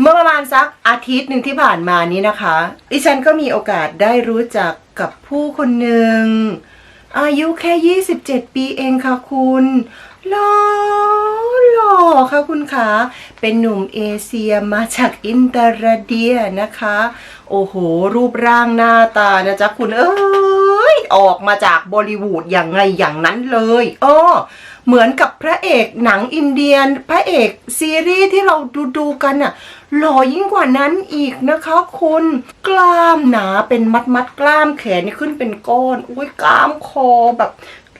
เมื่อประมาณสักอาทิตย์หนึ่งที่ผ่านมานี้นะคะ ดิฉันก็มีโอกาสได้รู้จักกับผู้คนหนึ่ง อายุแค่ 27 ปีเองค่ะคุณหล่อหล่อค่ะคุณคะ เป็นหนุ่มเอเชียมาจากอินเตอร์เดียนะคะ โอ้โห รูปร่างหน้าตานะจ๊ะคุณเอ้ย ออกมาจากบอลิวูดอย่างไงอย่างนั้นเลยอ้อ เหมือนกับพระเอกหนังอินเดียน พระเอกซีรีส์ที่เราดูดูกันน่ะหล่อยิ่งกว่านั้นอีกนะคะคุณกล้ามหนาเป็นมัดมัดกล้ามแขนนี่ขึ้นเป็นก้อนอุ้ยกล้ามคอแบบ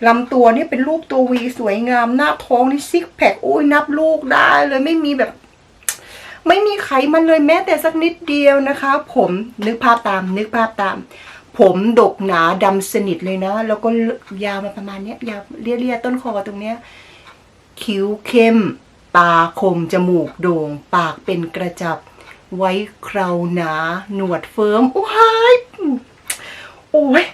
ลำตัวนี่เป็นรูปตัววีสวยงามหน้าท้องนี่ซิกแพคอุ้ยนับลูกได้เลยไม่มีแบบ ไม่มีไขมันเลยแม้แต่สักนิดเดียวนะคะ ผมนึกภาพตามนึกภาพตาม ผมดกหนาดำสนิทเลยนะ แล้วก็ยาวมาประมาณเนี้ยยาวเรียๆต้นคอตรงเนี้ย คิ้วเข้ม ตาคม จมูกโด่ง ปากเป็นกระจับ ไว้เคราหนา หนวดเฟิร์มว้ยโอ้ย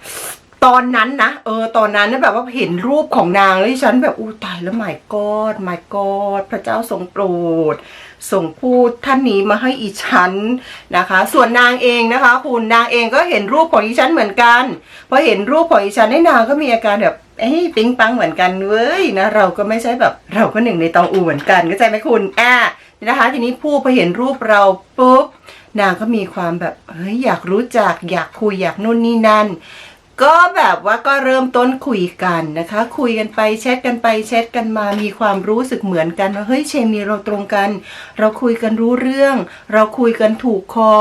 ตอนนั้นนะ เออ ตอนนั้นนะแบบว่าเห็นรูปของนางแล้วฉันแบบอู้ตายแล้วหมายกอดหมายกอดพระเจ้าทรงโปรด ส่งพูดท่านนี้มาให้อีฉันนะคะ ส่วนนางเองนะคะ คุณนางเองก็เห็นรูปของอีฉันเหมือนกันพอเห็นรูปของอีฉันให้นางก็มีอาการแบบเอ้ยปิ๊งปังเหมือนกันเว้ยนะเราก็ไม่ใช่แบบเราก็หนึ่งในตองอูเหมือนกันเข้าใจไหมคุณอ่านะคะ ทีนี้ผู้พอเห็นรูปเราปุ๊บนางก็มีความแบบเฮ้ยอยากรู้จักอยากคุยอยากนู่นนี่นั่น ก็แบบว่าก็เริ่มต้นคุยกันนะคะ คุยกันไปแชทกันไปแชทกันมามีความรู้สึกเหมือนกันว่าเฮ้ยเคมีเราตรงกัน เราคุยกันรู้เรื่อง เราคุยกันถูกคอ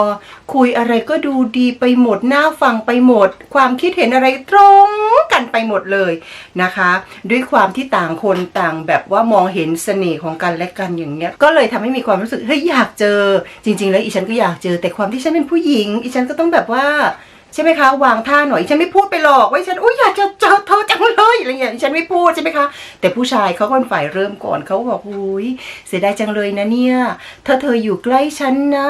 คุยอะไรก็ดูดีไปหมดน่าฟังไปหมด ความคิดเห็นอะไรตรงกันไปหมดเลยนะคะ ด้วยความที่ต่างคนต่างแบบว่ามองเห็นเสน่ห์ของกันและกันอย่างเงี้ยก็เลยทำให้มีความรู้สึกเฮ้ยอยากเจอ จริง ๆ แล้วอีฉันก็อยากเจอ แต่ความที่ฉันเป็นผู้หญิง อีฉันก็ต้องแบบว่า ช่ไหมคะวางท่าหน่อยฉันไม่พูดไปหรอกว่าฉันอุ้ยอยากจะเจอเธอจังเลยอะไรอย่างเงี้ยฉันไม่พูดใช่ไหมคะ แต่ผู้ชายเขาก็เป็นฝ่ายเริ่มก่อนเขาบอกอุ้ยเสียดายจังเลยนะเนี่ยถ้าเธออยู่ใกล้ฉันนะ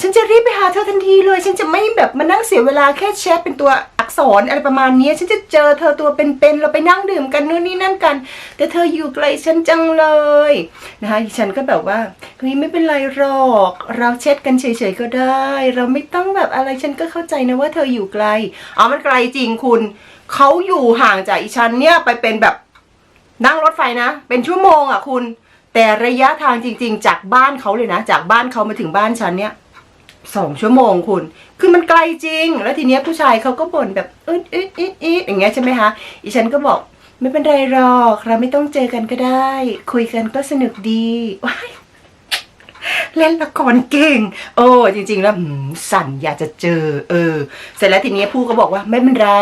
ฉันจะรีบไปหาเธอทันทีเลย ฉันจะไม่แบบมานั่งเสียเวลาแค่แชทเป็นตัว อักษรอะไรประมาณนี้ฉันจะเจอเธอตัวเป็นๆเราไปนั่งดื่มกันนู่นนี่นั่นกัน แต่เธออยู่ไกลฉันจังเลยนะคะฉันก็แบบว่าเฮ้ยไม่เป็นไรหรอก เราแชทกันเฉยๆก็ได้ เราไม่ต้องแบบอะไรฉันก็เข้าใจนะว่าเธออยู่ไกลอ๋อมันไกลจริงคุณเขาอยู่ห่างจากอีฉันเนี่ยไปเป็นแบบนั่งรถไฟนะ เป็นชั่วโมงอะคุณ แต่ระยะทางจริง ๆ จากบ้านเขาเลยนะ จากบ้านเขามาถึงบ้านฉันเนี่ย สองชั่วโมงคุณ คือมันไกลจริง แล้วทีเนี้ยผู้ชายเขาก็บ่นแบบอึดอึดอึดอึดอย่างเงี้ยใช่ไหมคะ อีฉันก็บอกไม่เป็นไรหรอก เราไม่ต้องเจอกันก็ได้ คุยกันก็สนุกดีว้าย เล่นละครเก่ง โอ้จริง ๆ แล้วสั่นอยากจะเจอ เออ เสร็จแล้วทีนี้ผู้ก็บอกว่าไม่เป็นไร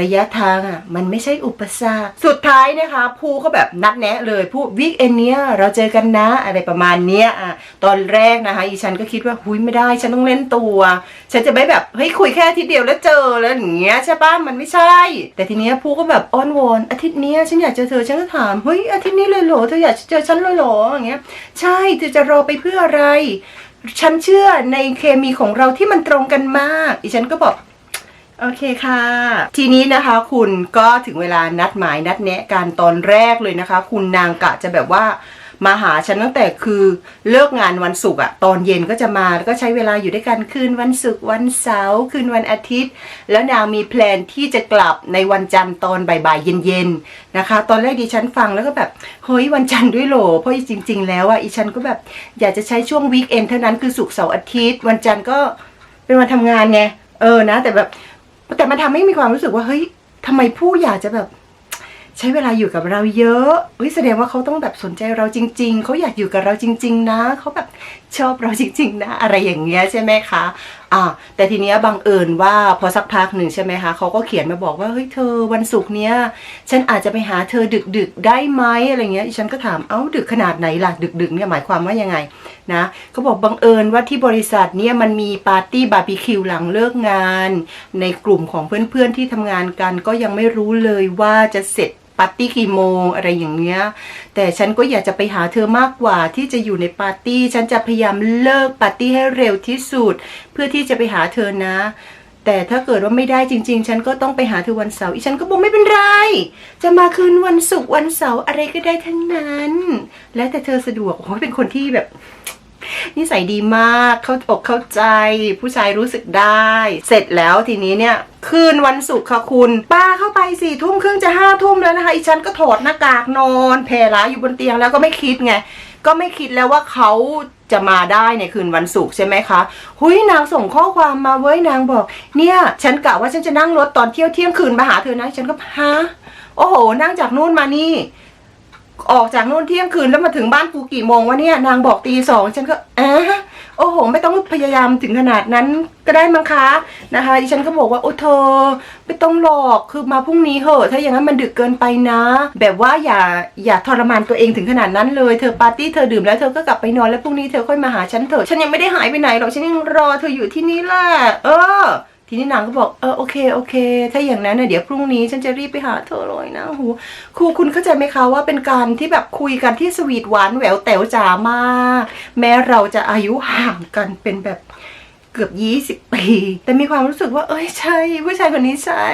ระยะทางอะ มันไม่ใช่อุปสรรค สุดท้ายนะคะผู้ก็แบบนัดแนะเลยผู้วิกเอนเนี้ยเราเจอกันนะ อะไรประมาณเนี้ยอะตอนแรกนะคะอีฉันก็คิดว่าหุยไม่ได้ฉันต้องเล่นตัว ฉันจะไม่แบบเฮ้ยคุยแค่อาทิตย์เดียวแล้วเจอแล้วอย่างเงี้ยใช่ปะมันไม่ใช่ แต่ทีนี้ผู้ก็แบบอ้อนวอนอาทิตย์นี้ฉันอยากเจอเธอฉันก็ถามเฮ้ยอาทิตย์นี้เลยเหรอเธออยากเจอฉันเลยเหรออย่างเงี้ยใช่เธอจะรอไปเพื่ออะไร ฉันเชื่อในเคมีของเราที่มันตรงกันมาก อีฉันก็บอกโอเคค่ะ ทีนี้นะคะคุณก็ถึงเวลานัดหมายนัดแนะการตอนแรกเลยนะคะ คุณนางกะจะแบบว่า มาหาฉันตั้งแต่คือเลิกงานวันศุกร์อะตอนเย็นก็จะมาแล้วก็ใช้เวลาอยู่ด้วยกันคืนวันศุกร์วันเสาร์คืนวันอาทิตย์ แล้วนางมีแพลนที่จะกลับในวันจันทร์ตอนบ่ายๆเย็นๆนะคะ ตอนแรกดิฉันฟังแล้วก็แบบเฮ้ยวันจันทร์ด้วยเหรอเพราะจริง ๆ แล้วอะอีฉันก็แบบอยากจะใช้ช่วงวีคเอนเท่านั้นคือศุกร์เสาร์อาทิตย์ วันจันทร์ก็เป็นวันทำงานไงเออนะ แต่แบบแต่มันทำให้มีความรู้สึกว่าเฮ้ยทำไมผู้อยากจะแบบ ใช้เวลาอยู่กับเราเยอะเฮ้ยแสดงว่าเขาต้องแบบสนใจเราจริง ๆ เขาอยากอยู่กับเราจริง ๆ นะ เขาแบบชอบเราจริง ๆ นะ อะไรอย่างเงี้ยใช่ไหมคะอ่าแต่ทีเนี้ยบังเอิญว่าพอสักพักหนึ่งใช่ไหมคะเขาก็เขียนมาบอกว่าเฮ้ยเธอวันศุกร์เนี้ยฉันอาจจะไปหาเธอดึกๆได้ไหมอะไรเงี้ยฉันก็ถามเอ้าดึกขนาดไหนล่ะดึกๆเนี่ยหมายความว่ายังไงนะเขาบอกบังเอิญว่าที่บริษัทเนี่ยมันมีปาร์ตี้บาร์บีคิวหลังเลิกงาน ในกลุ่มของเพื่อนๆที่ทำงานกัน ก็ยังไม่รู้เลยว่าจะเสร็จปาร์ตี้กี่โมงอะไรอย่างเงี้ย แต่ฉันก็อยากจะไปหาเธอมากกว่าที่จะอยู่ในปาร์ตี้ ฉันจะพยายามเลิกปาร์ตี้ให้เร็วที่สุด เพื่อที่ี่จะไปหาเธอนะ แต่ถ้าเกิดว่าไม่ได้จริง ๆ ฉันก็ต้องไปหาเธอวันเสาร์อีฉันก็บอกไม่เป็นไร จะมาคืนวันศุกร์วันเสาร์อะไรก็ได้ทั้งนั้น แล้วแต่เธอสะดวกโอ้เป็นคนที่แบบนิสัยดีมากเข้าอกเข้าใจ ผู้ชายรู้สึกได้ เสร็จแล้วทีนี้เนี่ยคืนวันศุกร์ค่ะคุณป้าเข้าไปสี่ทุ่มครึ่งจะห้าทุ่มแล้วนะคะอีฉันก็ถอดหน้ากากนอน แผ่ร้าอยู่บนเตียงแล้วก็ไม่คิดไง ก็ไม่คิดแล้วว่าเขาจะมาได้ในคืนวันศุกร์ใช่ไหมคะ หุยนางส่งข้อความมาเว้ยนางบอก เนี่ย ฉันกะว่าฉันจะนั่งรถตอนเที่ยวเที่ยงคืนมาหาเธอนะ ฉันก็ฮะโอ้โห นั่งจากนู่นมานี่ ออกจากนู่นเที่ยงคืนแล้วมาถึงบ้านกูกี่โมงวะเนี่ย นางบอกตีสองฉันก็อะ โอ้โห ไม่ต้องพยายามถึงขนาดนั้นก็ได้มั้งคะนะคะดิฉันก็บอกว่าโอ้เธอ ไม่ต้องหลอกคือมาพรุ่งนี้เหอะ ถ้าอย่างนั้นมันดึกเกินไปนะ แบบว่าอย่าอย่าทรมานตัวเองถึงขนาดนั้นเลยเธอปาร์ตี้เธอดื่มแล้วเธอก็กลับไปนอนแล้วพรุ่งนี้เธอค่อยมาหาฉันเถอะฉันยังไม่ได้หายไปไหนหรอกฉันยังรอเธออยู่ที่นี่แหละเออ ทีนี้นางก็บอกเออโอเคโอเค ถ้าอย่างนั้นนะเดี๋ยวพรุ่งนี้ฉันจะรีบไปหาเธอเลยนะหูครูคุณเข้าใจไหมคะว่าเป็นการที่แบบคุยกันที่สวีทหวานแหววแต๋วจ๋ามาก แม้เราจะอายุห่างกันเป็นแบบ เกือบยี่สิบปี แต่มีความรู้สึกว่า เอ้ยใช่ ผู้ชายคนนี้ใช่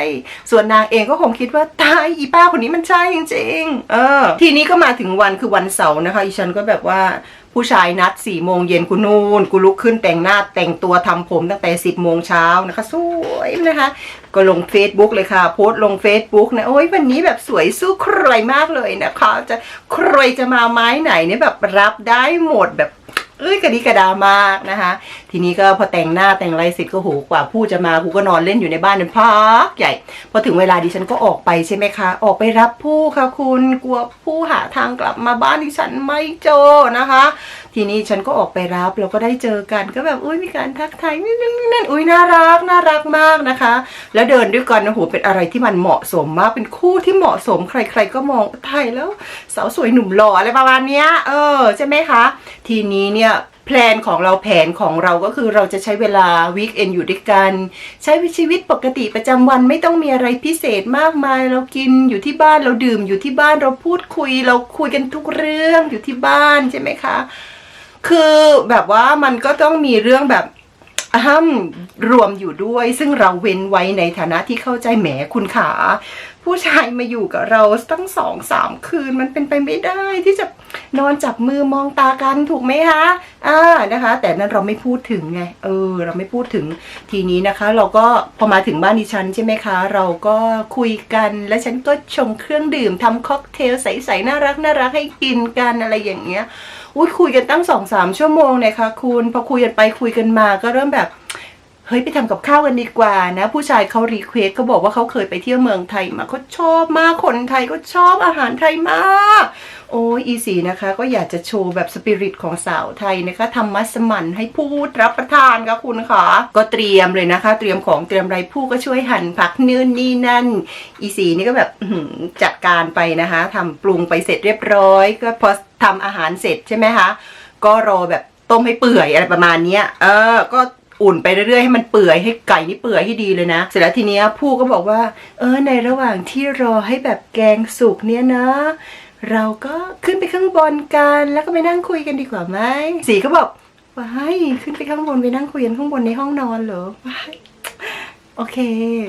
ส่วนนางเองก็คงคิดว่าตายอีป้าคนนี้มันใช่จริงๆ เออ ทีนี้ก็มาถึงวันคือวันเสาร์นะคะอีฉันก็แบบว่าผู้ชายนัดสี่โมงเย็นกูนูนกูลุกขึ้นแต่งหน้าแต่งตัวทำผมตั้งแต่สิบโมงเช้านะคะสวยนะคะ ก็ลง Facebook เลยค่ะ โพสต์ลง Facebook นะ โอ้ยวันนี้แบบสวยสู้ใครมากเลยนะคะ จะใครจะมาไม้ไหนเนี่ยแบบรับได้หมดแบบ เอ้ยกระดิกระดามากนะคะ ทีนี้ก็พอแต่งหน้าแต่งอะไรเสร็จก็โหกว่าผู้จะมากูก็นอนเล่นอยู่ในบ้านเป็นพักใหญ่ พอถึงเวลาดิฉันก็ออกไปใช่ไหมคะ ออกไปรับผู้ค่ะคุณกลัวผู้หาทางกลับมาบ้านดิฉันไม่เจอนะคะ ทีนี้ฉันก็ออกไปรับเราก็ได้เจอกันก็แบบอุ้ยมีการทักทายนี่นั่นนั่นอุ้ยน่ารักน่ารักมากนะคะ แล้วเดินด้วยกันนะโหเป็นอะไรที่มันเหมาะสมมากเป็นคู่ที่เหมาะสมใคร ๆ ก็มองไทยแล้วสาวสวยหนุ่มหล่ออะไรประมาณเนี้ยเออใช่ไหมคะ ทีนี้เนี่ย แพลนของเราแผนของเราก็คือเราจะใช้เวลาวีคเอนอยู่ด้วยกัน ใช้ชีวิตปกติประจำวันไม่ต้องมีอะไรพิเศษมากมาย เรากินอยู่ที่บ้านเราดื่มอยู่ที่บ้านเราพูดคุย เราคุยกันทุกเรื่องอยู่ที่บ้านใช่ไหมคะ คือแบบว่ามันก็ต้องมีเรื่องแบบอ้ามรวมอยู่ด้วย ซึ่งเราเว้นไว้ในฐานะที่เข้าใจแหมคุณขา ผู้ชายมาอยู่กับเราตั้งสองสามคืนมันเป็นไปไม่ได้ที่จะนอนจับมือมองตากันถูกไหมคะอ่านะคะ แต่นั้นเราไม่พูดถึงไงเออ เราไม่พูดถึงทีนี้นะคะ เราก็พอมาถึงบ้านดิฉันใช่ไหมคะ เราก็คุยกันแล้วฉันก็ชงเครื่องดื่มทำค็อกเทลใสๆน่ารักน่ารักให้กินกันอะไรอย่างเงี้ยอุ้ยคุยกันตั้งสองสามชั่วโมงเนี่ยค่ะคุณพอคุยกันไปคุยกันมาก็เริ่มแบบ เฮ้ยไปทำกับข้าวกันดีกว่านะ ผู้ชายเขารีเควสเขาบอกว่าเขาเคยไปเที่ยวเมืองไทยมาเขาชอบมากคนไทยก็ชอบอาหารไทยมาก โอ้ยอีสีนะคะ ก็อยากจะโชว์แบบสปิริตของสาวไทยนะคะทำมัสมั่นให้พูดรับประทานค่ะคุณค่ะก็เตรียมเลยนะคะ เตรียมของเตรียมไรผู้ก็ช่วยหั่นผักนื่นนี่นั่น อีสีนี่ก็แบบจัดการไปนะคะทำปรุงไปเสร็จเรียบร้อย ก็พอทำอาหารเสร็จใช่ไหมคะก็รอแบบต้มให้เปื่อยอะไรประมาณเนี้เออก็ อุ่นไปเรื่อยๆให้มันเปื่อยให้ไก่นี่เปื่อยให้ดีเลยนะ เสร็จแล้วทีเนี้ยผู้ก็บอกว่า เออในระหว่างที่รอให้แบบแกงสุกเนี่ยนะเราก็ขึ้นไปข้างบนกันแล้วก็ไปนั่งคุยกันดีกว่าไหมสีก็บอกว้ายขึ้นไปข้างบนไปนั่งคุยกันข้างบนในห้องนอนเหรอว้ายโอเค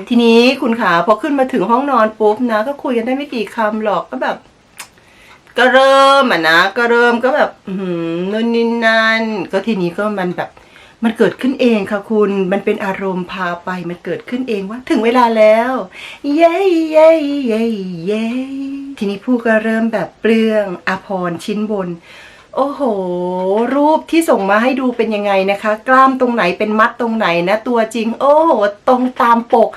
ทีนี้คุณขาพอขึ้นมาถึงห้องนอนปุ๊บนะ ก็คุยกันได้ไม่กี่คำหรอกก็แบบ ก็เริ่มอะนะ ก็เริ่มก็แบบ อือหือนู่นนี่นั่นก็ทีนี้ก็มันแบบ มันเกิดขึ้นเองค่ะคุณ มันเป็นอารมณ์พาไป มันเกิดขึ้นเองว่า ถึงเวลาแล้ว เย้เย้เย้เย้ทีนี้ผู้ก็เริ่มแบบเปลืองอภรณ์ชิ้นบน โอ้โห รูปที่ส่งมาให้ดูเป็นยังไงนะคะ กล้ามตรงไหนเป็นมัดตรงไหนนะ ตัวจริง โอ้โห ตรงตามปก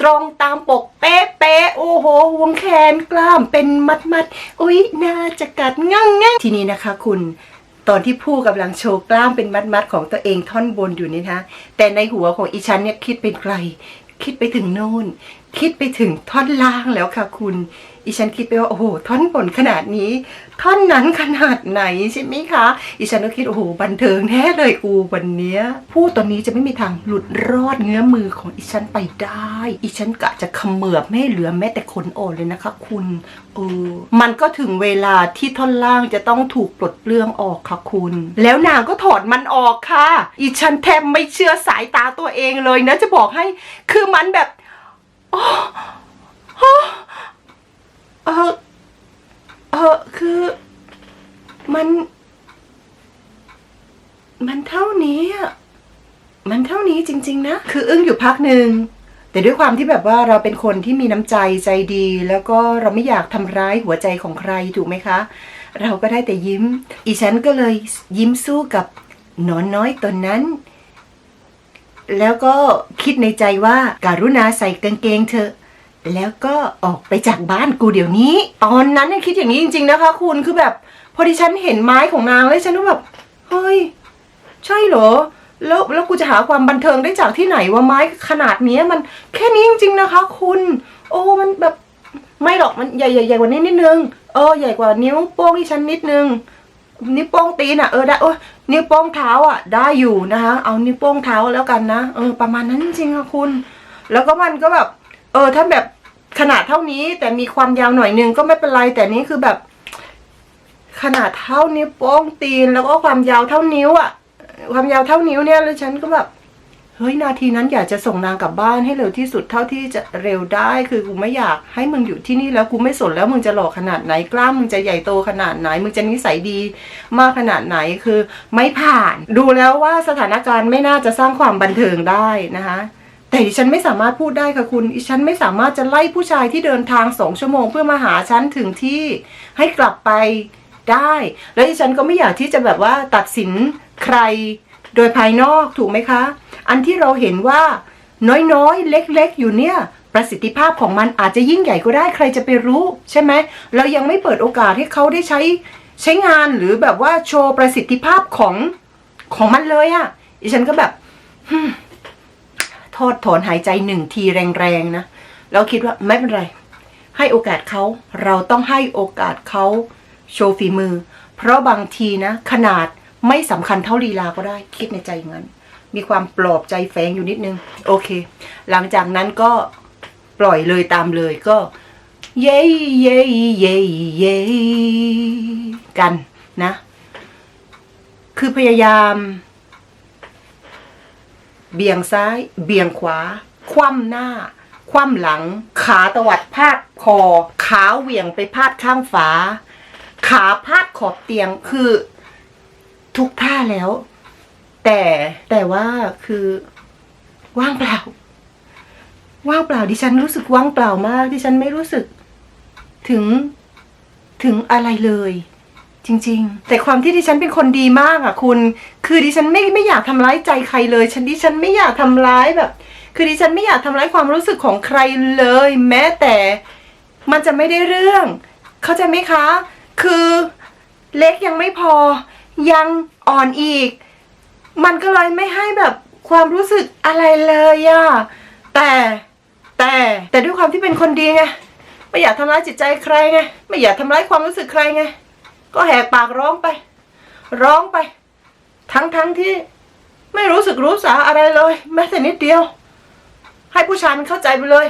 ตรงตามปกเป๊ะเป๊ะโอ้โห วงแขนกล้ามเป็นมัดมัดอุ๊ยน่าจะกัดงั่งงั่งทีนี้นะคะ คุณ ตอนที่ผู้กำลังโชว์กล้ามเป็นมัดมัดๆของตัวเองท่อนบนอยู่นี่นะแต่ในหัวของอีชันเนี่ยคิดเป็นไกล คิดไปถึงโน่น คิดไปถึงท่อนล่างแล้วค่ะคุณ อีฉันคิดไปว่าโอ้โหท่อนบนขนาดนี้ ท่อนนั้นขนาดไหนใช่ไหมคะอีฉันก็คิดโอ้โหบันเทิงแน่เลยกูวันเนี้ยผู้ตอนนี้จะไม่มีทางหลุดรอดเงื้อมือของอีฉันไปได้อีฉันกะจะขมือบไม่เหลือแม้แต่ขนอ่อนเลยนะคะ คุณเออมันก็ถึงเวลาที่ท่อนล่างจะต้องถูกปลดเปลื้องออกค่ะคุณ แล้วนางก็ถอดมันออกค่ะอีฉันแทบไม่เชื่อสายตาตัวเองเลยนะจะบอกให้คือมันแบบ เออเออคือ มัน มันเท่านี้อะมันเท่านี้จริง ๆ นะ คืออึ้งอยู่พักหนึ่งแต่ด้วยความที่แบบว่าเราเป็นคนที่มีน้ำใจใจดี แล้วก็เราไม่อยากทำร้ายหัวใจของใครถูกไหมคะ เราก็ได้แต่ยิ้ม อีฉันก็เลยยิ้มสู้กับหนอนน้อยตนนั้น แล้วก็คิดในใจว่าการุณาใส่กางเกงเถอะ แล้วก็ออกไปจากบ้านกูเดี๋ยวนี้ ตอนนั้นคิดอย่างนี้จริง ๆ นะคะ คุณคือแบบ พอดิฉันเห็นไม้ของนางแล้วฉันก็แบบเฮ้ยใช่เหรอแล้วแล้วกูจะหาความบันเทิงได้จากที่ไหนว่าไม้ขนาดนี้มันแค่นี้จริง ๆ นะคะ คุณ โอ้มันแบบไม่หรอกมันใหญ่ใหญ่ใหญ่กว่านี้นิดนึงเออใหญ่กว่านิ้วโป้งที่ฉันนิดนึงนิ้วโป้งตีนอะเออได้โอ้ยนิ้วโป้งเท้าอะ ได้อยู่นะคะ เอานิ้วโป้งเท้าแล้วกันนะเออประมาณนั้นจริงๆค่ะคุณ แล้วก็มันก็แบบ ออถ้าแบบขนาดเท่านี้แต่มีความยาวหน่อยนึงก็ไม่เป็นไร แต่นี้คือแบบ ขนาดเท่านิ้วโป้งตีนแล้วก็ความยาวเท่านิ้วอะความยาวเท่านิ้วเนี่ยแล้วฉันก็แบบเฮ้ยนาทีนั้นอยากจะส่งนางกลับบ้านให้เร็วที่สุดเท่าที่จะเร็วได้คือกูไม่อยากให้มึงอยู่ที่นี่แล้วกูไม่สนแล้วมึงจะหล่อขนาดไหนกล้ามมึงจะใหญ่โตขนาดไหน มึงจะนิสัยดีมากขนาดไหนคือ ไม่ผ่าน ดูแล้วว่าสถานการณ์ไม่น่าจะสร้างความบันเทิงได้นะคะ แต่ดิฉันไม่สามารถพูดได้ค่ะคุณดิฉันไม่สามารถจะไล่ผู้ชายที่เดินทางสองชั่วโมงเพื่อมาหาฉันถึงที่ให้กลับไปได้ แล้วดิฉันก็ไม่อยากที่จะแบบว่าตัดสินใครโดยภายนอกถูกไหมคะ อันที่เราเห็นว่าน้อยๆ เล็กๆ อยู่เนี่ย ประสิทธิภาพของมันอาจจะยิ่งใหญ่ก็ได้ใครจะไปรู้ ใช่ไหมเรายังไม่เปิดโอกาสให้เขาได้ใช้ใช้งานหรือแบบว่าโชว์ประสิทธิภาพของของมันเลยอะ่ะดิฉันก็แบบ โทษถอนหายใจหนึ่งทีแรงๆนะแล้วคิดว่าไม่เป็นไร ให้โอกาสเขาเราต้องให้โอกาสเขาโชว์ฝีมือ เพราะบางทีนะ ขนาดไม่สำคัญเท่าลีลาก็ได้คิดในใจอย่างนั้น มีความปลอบใจแฝงอยู่นิดนึง โอเค หลังจากนั้นก็ปล่อยเลยตามเลยก็ เย้เย้เย้เย้กันนะ คือพยายาม เบี่ยงซ้าย เบี่ยงขวา คว่ำหน้า คว่ำหลัง ขาตวัดพาดคอ ขาเหวี่ยงไปพาดข้างฝา ขาพาดขอบเตียงคือทุกท่าแล้ว แต่แต่ว่าคือว่างเปล่า ว่างเปล่าดิฉันรู้สึกว่างเปล่ามาก ดิฉันไม่รู้สึก ถึงถึงอะไรเลย จริง ๆ แต่ความที่ดิฉันเป็นคนดีมากอะคุณ คือดิฉันไม่ไม่อยากทำร้ายใจใครเลย ฉันดิฉันไม่อยากทำร้ายแบบ คือดิฉันไม่อยากทำร้ายความรู้สึกของใครเลย แม้แต่มันจะไม่ได้เรื่อง เข้าใจไหมคะ คือเล็กยังไม่พอ ยังอ่อนอีก มันก็เลยไม่ให้แบบความรู้สึกอะไรเลยอะแต่แต่แต่ด้วยความที่เป็นคนดีไงไม่อยากทำร้ายจิตใจใครไงไม่อยากทำร้ายความรู้สึกใครไง ก็แหกปากร้องไป ร้องไป ทั้งทั้งที่ไม่รู้สึกรู้สาอะไรเลย แม้แต่นิดเดียว ให้ผู้ชายมันเข้าใจไปเลย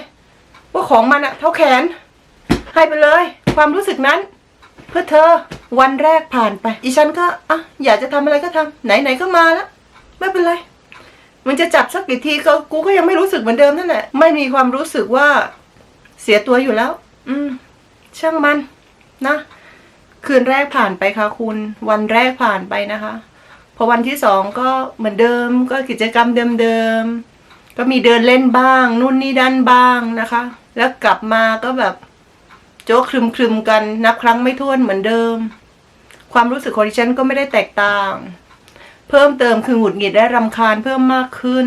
ว่าของมันอะเท่าแขน ให้ไปเลย ความรู้สึกนั้น เพื่อเธอวันแรกผ่านไปอีฉันก็อะอยากจะทำอะไรก็ทำไหนไหนๆก็มาแล้วไม่เป็นไรมันจะจับสักกี่ทีก็กูก็ยังไม่รู้สึกเหมือนเดิมนั่นแหละ ไม่มีความรู้สึกว่าเสียตัวอยู่แล้ว อืม ช่างมันนะ คืนแรกผ่านไปค่ะคุณ วันแรกผ่านไปนะคะ พอวันที่สองก็เหมือนเดิม ก็กิจกรรมเดิมๆ ก็มีเดินเล่นบ้าง นู่นนี่ดันบ้างนะคะ แล้วกลับมาก็แบบโจ๊กครึมๆกัน นับครั้งไม่ถ้วนเหมือนเดิม ความรู้สึกของดิฉันก็ไม่ได้แตกต่าง เพิ่มเติมคือหงุดหงิดและรำคาญเพิ่มมากขึ้น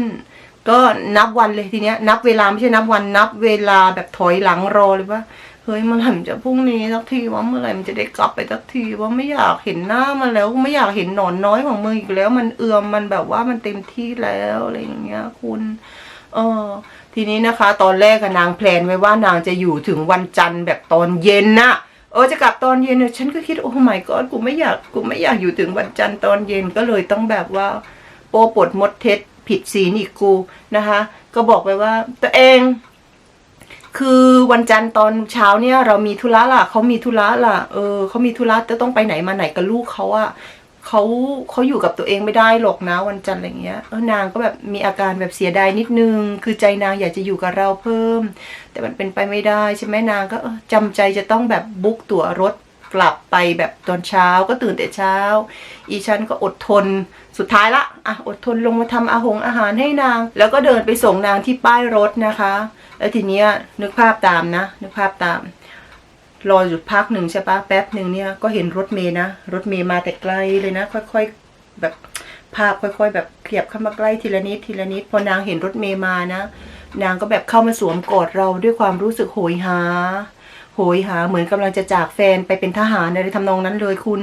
ก็นับวันเลยทีเนี้ย นับเวลาไม่ใช่นับวันนับเวลาแบบถอยหลังรอเลยว่า ฮ้ยเมื่อไหร่มันจะพรุ่งนี้สักทีว่าเมื่อไหร่มันจะได้กลับไปสักทีว่าไม่อยากเห็นหน้ามันแล้วไม่อยากเห็นหนอนน้อยของมึงอีกแล้ว มันเอือมมันแบบว่ามันเต็มที่แล้วอะไรอย่างเงี้ย คุณเออทีนี้นะคะ ตอนแรกนางแพลนไว้ว่านางจะอยู่ถึงวันจันทร์แบบตอนเย็นน่ะเออจะกลับตอนเย็นเนี่ยฉันก็คิดโอ้ my god กูไม่อยากกูไม่อยากอยู่ถึงวันจันทร์ตอนเย็นก็เลยต้องแบบว่า โปปดมดเท็จผิดศีลอีกกูนะคะ ก็บอกไปว่าตัวเอง คือวันจันทร์ตอนเช้าเนี่ย เรามีธุระล่ะเขามีธุระล่ะ เออเขามีธุระจะต้องไปไหนมาไหนกับลูกเขาอะเขาเขาอยู่กับตัวเองไม่ได้หรอกนะวันจันทร์อะไรเงี้ยเออนางก็แบบมีอาการแบบเสียดายนิดนึง คือใจนางอยากจะอยู่กับเราเพิ่ม แต่มันเป็นไปไม่ได้ใช่ไหมนางก็จำใจจะต้องแบบบุ๊กตั๋วรถ กลับไปแบบตอนเช้าก็ตื่นแต่เช้า อีฉันก็อดทนสุดท้ายละอะอดทนลงมาทำอาหงอาหารให้นาง แล้วก็เดินไปส่งนางที่ป้ายรถนะคะ แล้วทีเนี้ยนึกภาพตามนะ นึกภาพตามรออยู่พักหนึ่งใช่ปะแป๊บหนึ่งเนี่ยก็เห็นรถเมย์นะ รถเมย์มาแต่ไกลเลยนะ ค่อยๆแบบภาพค่อย ๆ แบบเขียบเข้ามาใกล้ทีละนิดทีละนิดพอนางเห็นรถเมย์มานะ นางก็แบบเข้ามาสวมกอดเราด้วยความรู้สึกโหยหา ยหาเหมือนกำลังจะจากแฟนไปเป็นทหารอะไรทำนองนั้นเลยคุณ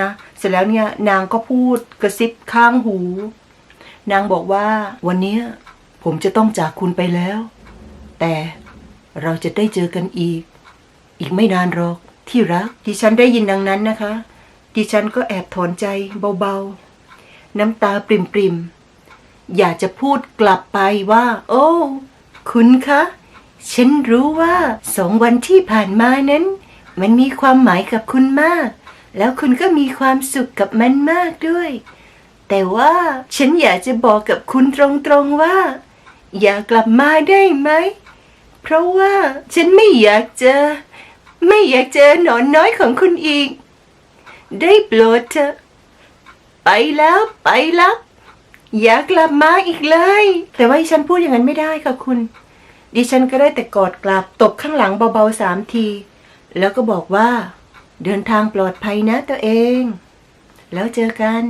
นะ เสร็จแล้วเนี่ยนางก็พูดกระซิบข้างหู นางบอกว่าวันนี้ผมจะต้องจากคุณไปแล้ว แต่เราจะได้เจอกันอีก อีกไม่นานหรอกที่รักดิฉันได้ยินดังนั้นนะคะ ดิฉันก็แอบถอนใจเบาๆ น้ำตาปริมๆ อยากจะพูดกลับไปว่า โอ้ คุณคะ ฉันรู้ว่าสองวันที่ผ่านมานั้น มันมีความหมายกับคุณมาก แล้วคุณก็มีความสุขกับมันมากด้วย แต่ว่าฉันอยากจะบอกกับคุณตรงๆว่า อย่ากลับมาได้ไหม เพราะว่าฉันไม่อยากเจอ ไม่อยากเจอหนอนน้อยของคุณอีก ได้โปรดเถอะไปแล้วไปแล้วอย่ากลับมาอีกเลย แต่ว่าฉันพูดอย่างนั้นไม่ได้ค่ะคุณ ดิฉันก็ได้แต่กอดกลับตบข้างหลังเบาๆสามที แล้วก็บอกว่า เดินทางปลอดภัยนะตัวเอง แล้วเจอกัน